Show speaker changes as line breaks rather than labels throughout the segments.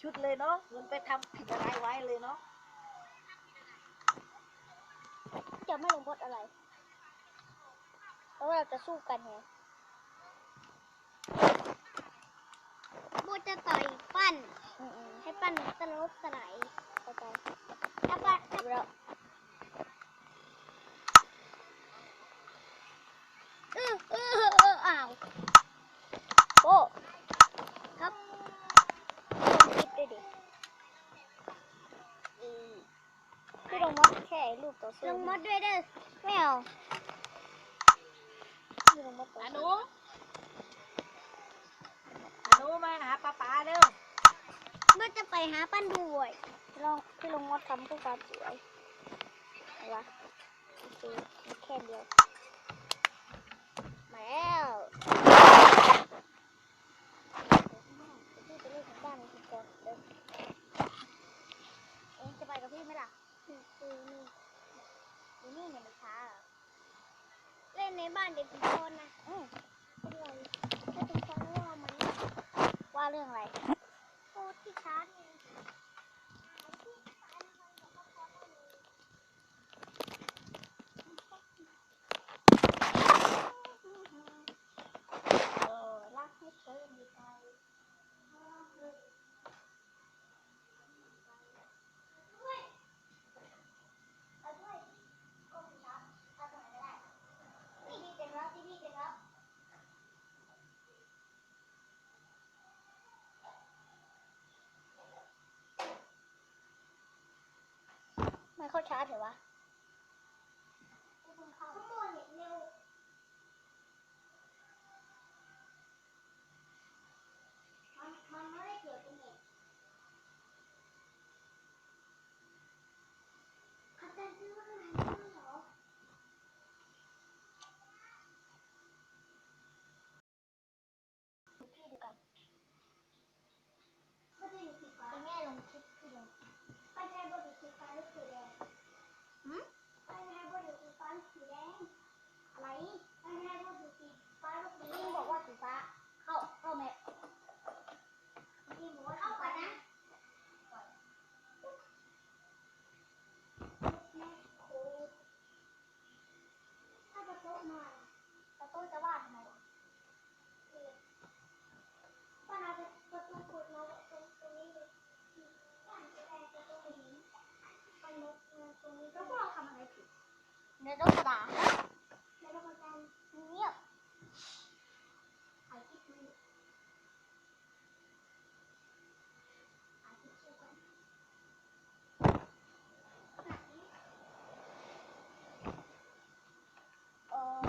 ชุดเลยเนาะเหมือนไปทำผิดอะไรไว้เลยเนาะ
จะไม่ลงโทษอะไร เพราะว่าเราจะสู้กันไงโบจะต่อยปั้น
อืม
ให้ปั้นสลบสลายเข้าใจถ้าปั้นถ้าเราเออเออเออเอออ้าวโอ้ครับลงคลิปด้วยดิอืมพี่ลงมดแค่ไอ้ รูปต่อสู้ลงมดด้วยเด้อไม่เอาพี่ลงมดต่อ
อ
สู้
นุอนุมาหาป้าป๋าเร็ว
เมื่อจะไปหาปั้นดูบ่อยลองพี่ลงมดทำเพื่อความสวยอะไรวะโอเคมีแค่เดียวมาแล้วพี่ไปเล่นของบ้านมันก่อนเดินเองจะไปกับพี่ไหมล่ะคือคือนี่อยู่นี่เนี่ยมันช้าเหรอเล่น ในบ้านเด็กทุกคนนะอืมเป็นไรถ้าเป็นคนว่ามันว่าเรื่องอะไรโอ้ที่ชาร์จไง
เออ
รักให้เธอมีใจเอาด้วยก็มีครับเอาตรงไหนก็ได้ที่นี่เต็มแล้วที่นี่เต็มแล้ว ไม่เข้าชาร์จเหรอวะขโมยเร็ว มันมันไม่ได้เกี่ยวกับเน็ตอาจารย์ซื้อมาอะไรไม่เหรอพี่ดูกันก็จะอยู่สีฟ้าแง่ลงคลิปพี่ลงไปแง่บนสีฟ้าหรือสีแดงหืมไปแง่บนสีฟ้าหรือสีแดง อะไรไปแง่บนสีฟ้าหรือสีแดงบอกว่าสีฟ้า เข้า เข้าแม่ เข้ากันนะ ถ้าจะโต๊ะมาแต่โต๊ะจะวาดทำไมวะป้านาจะประตูขุดมาตรงตรงนี้เลยป้าจะได้ประตูหินไปนกมาตรงนี้แล้วพวกเราทำอะไรผิดเนื้อต้องด่าเนื้อต้องการเงียบถ่ายคลิปนี้ เอ่อ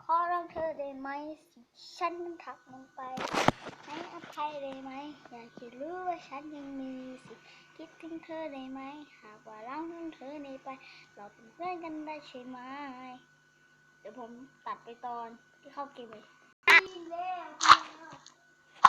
ข อร้องเธอได้ไหม ฉันมันทักลงไปให้อภัยได้ไหม อยากจะรู้ว่าฉันยังมีสิทธิ์คิดถึงเธอได้ไหม หากว่าร่างของเธอในไป เราเป็นเพื่อนกันได้ใช่ไหม เดี๋ยวผมตัดไปตอนที่เข้าเกมเลย